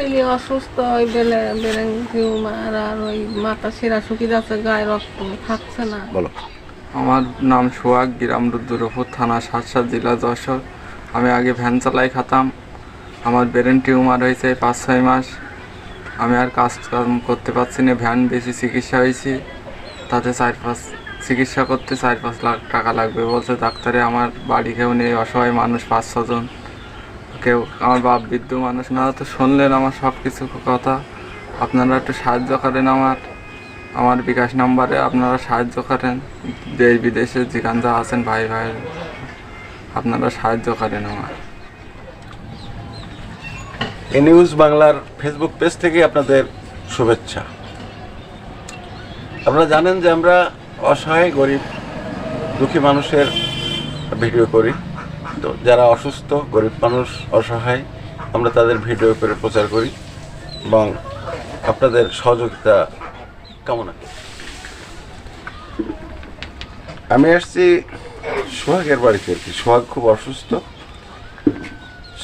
ছেলে অসুস্থ ওই বেলে বেরেন টিউমার আর ওই মাথা শিরা শুকিয়ে যাচ্ছে গায়ে রক্ত থাকছে না। বলো। আমার নাম সোহাগ গ্রাম রুদ্রপুর থানা সাতসাত জেলা যশোর। আমি আগে ভ্যান চালাই খাতাম। আমার ব্রেন টিউমার হয়েছে পাঁচ ছয় মাস। আমি আর কাজ কাম করতে পারছি না ভ্যান বেশি চিকিৎসা হয়েছি। তাতে চার পাঁচ চিকিৎসা করতে চার পাঁচ লাখ টাকা লাগবে বলছে। ডাক্তারে আমার বাড়ি কেউ নেই অসহায় মানুষ পাঁচ ছজন কেউ আমার বাপ বৃদ্ধ মানুষ না, তো শুনলেন আমার সব কিছু কথা। আপনারা একটু সাহায্য করেন আমার আমার বিকাশ নাম্বারে আপনারা সাহায্য করেন। দেশ বিদেশে যেখান যা আছেন ভাই ভাই আপনারা সাহায্য করেন আমার। এ নিউজ বাংলার ফেসবুক পেজ থেকে আপনাদের শুভেচ্ছা। আপনারা জানেন যে আমরা অসহায়, গরিব, দুঃখী মানুষের ভিডিও করি। তো যারা অসুস্থ গরিব মানুষ অসহায় আমরা তাদের ভিডিও করে প্রচার করি এবং আপনাদের সহযোগিতা কামনা করি। আমি আসছি সোহাগের বাড়িতে আর কি সোহাগ খুব অসুস্থ।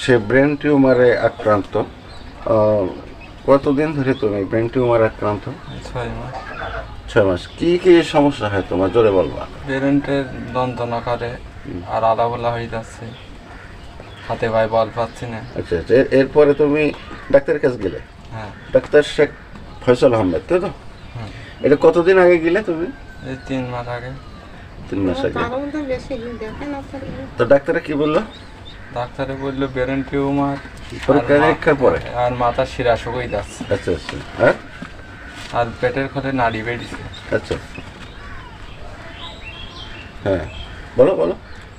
সে ব্রেন টিউমারে আক্রান্ত। কতদিন ধরে তুমি ব্রেন টিউমার আক্রান্ত? ছয় মাস। কি কি সমস্যা হয় তোমার? জোরে বলবা। পেরেন্টের যন্ত্রণা করে আর আলাবলা হয়ে যাচ্ছে। হাতে পায়ে বল পাচ্ছি না। আচ্ছা আচ্ছা এরপরে তুমি ডাক্তারের কাছে গেলে? হ্যাঁ। ডাক্তার শেখ ফয়সাল আহমেদ তাই তো? হুম। এটা কতদিন আগে গেলে তুমি? এই তিন মাস আগে। তিন মাস আগে। তো ডাক্তারে কি বলল? ডাক্তারে বলল ব্রেন টিউমার পরীক্ষা নিরীক্ষার পরে? আর মাথার শিরা শুকিয়ে যাচ্ছে। আচ্ছা আচ্ছা। হ্যাঁ? আর পেটের ঘরে নাড়ি বেরিয়েছে আচ্ছা। হ্যাঁ। বলো বলো।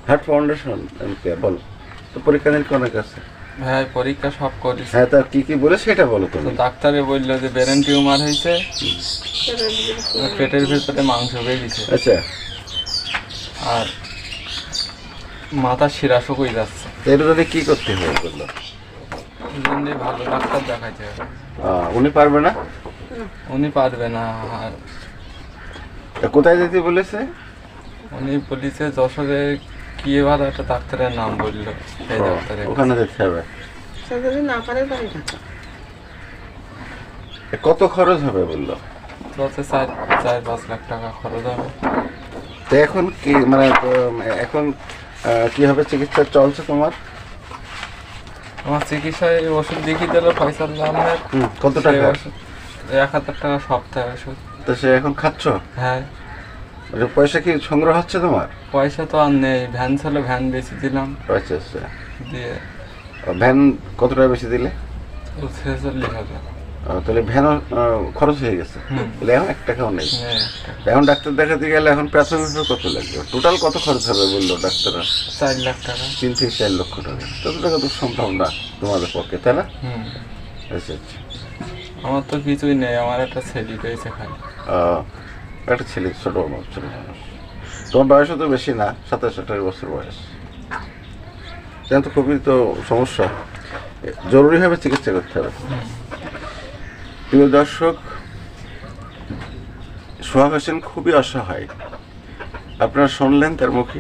হার্ট ফাউন্ডেশন বলো। তো পরীক্ষা নিরীক্ষা অনেক আছে ভাই পরীক্ষা সব করিস হ্যাঁ তা কি কি বলে সেটা বলো তো তুমি ডাক্তারে বলল যে ব্রেন টিউমার হয়েছে পেটের ভেতরে মাংস বেরিয়েছে আচ্ছা। আর মাথা শিরা শুকিয়ে যাচ্ছে। এটা যদি কি করতে হবে বলল জন্যে ভালো ডাক্তার দেখাইতে হবে। উনি পারবে না? উনি পারবে না আর কোথায় যেতে বলেছে? উনি বলেছে যশোরে কি এবার একটা ডাক্তারের নাম বলল। সেই ডাক্তারের ওখানে যেতে হবে। সে যদি না পারে বাড়ি ঢাকা কত খরচ হবে বলল? বলছে চার চার পাঁচ লাখ টাকা খরচ হবে। তো এখন কি মানে তো, এখন কীভাবে চিকিৎসা চলছে তোমার? আমার চিকিৎসায় এই ওষুধ দেখিয়ে দিল ফয়সাল আহমেদ হুম, কত টাকা? এক হাজার টাকা সপ্তাহে ওষুধ। তো সে এখন খাচ্ছ? হ্যাঁ। ওটা পয়সা কি সংগ্রহ হচ্ছে তোমার? পয়সা তো আর নেই ভ্যান ছিল ভ্যান বেশি দিলাম। আচ্ছা আচ্ছা। দিয়ে ভ্যান কত টাকা বেশি দিলে? ছেচল্লিশ হাজার। তাহলে ভ্যানও খরচ হয়ে গেছে। তাহলে এখন এক টাকাও নেই। নেই এখন ডাক্তার দেখাতে গেলে এখন প্রাথমিক কত লাগবে? টোটাল কত খরচ হবে বলল ডাক্তাররা? চার লাখ টাকা। তিন থেকে চার লক্ষ টাকা। তত টাকা তো সম্ভব না তোমাদের পক্ষে তাই না? আচ্ছা আচ্ছা। আমার তো কিছুই নেই আমার একটা ছেলে রয়েছে খালি। একটা ছেলে, ছোট মানুষ ছোট মানুষ। তোমার বয়সও তো বেশি না, সাতাশ আঠাশ বছর বয়স। এখন তো খুবই তো সমস্যা। জরুরিভাবে চিকিৎসা করতে হবে। প্রিয় দর্শক, সোহাগ হোসেন খুবই অসহায়। আপনারা শুনলেন তার মুখে।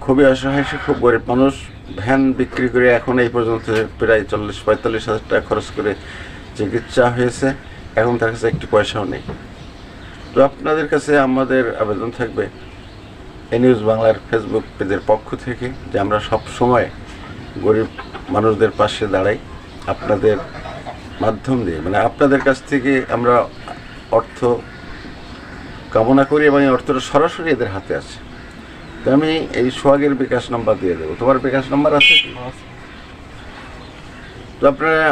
খুবই অসহায়, সে খুব গরিব মানুষ। ভ্যান বিক্রি করে এখন এই পর্যন্ত প্রায় চল্লিশ, পঁয়তাল্লিশ হাজার টাকা খরচ করে চিকিৎসা হয়েছে। এখন তার কাছে একটি পয়সাও নেই। তো আপনাদের কাছে আমাদের আবেদন থাকবে এ নিউজ বাংলার ফেসবুক পেজের পক্ষ থেকে যে আমরা সব সময় গরিব মানুষদের পাশে দাঁড়াই, আপনাদের মাধ্যম দিয়ে। মানে আপনাদের কাছ থেকে আমরা অর্থ কামনা করি এবং এই অর্থটা সরাসরি এদের হাতে আছে। তো আমি এই সোহাগের বিকাশ নাম্বার দিয়ে দেবো। তোমার বিকাশ নাম্বার আছে তো আপনারা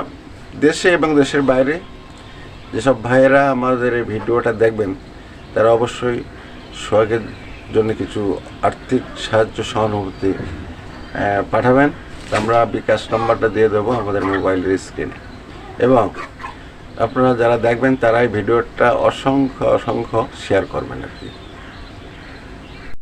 দেশে এবং দেশের বাইরে যেসব ভাইয়েরা আমাদের এই ভিডিওটা দেখবেন তারা অবশ্যই সোহাগের জন্য কিছু আর্থিক সাহায্য সহানুভূতি পাঠাবেন। আমরা বিকাশ নাম্বারটা দিয়ে দেবো আমাদের মোবাইলের স্ক্রিনে। এবং আপনারা যারা দেখবেন তারাই ভিডিওটা অসংখ্য অসংখ্য শেয়ার করবেন আর কি।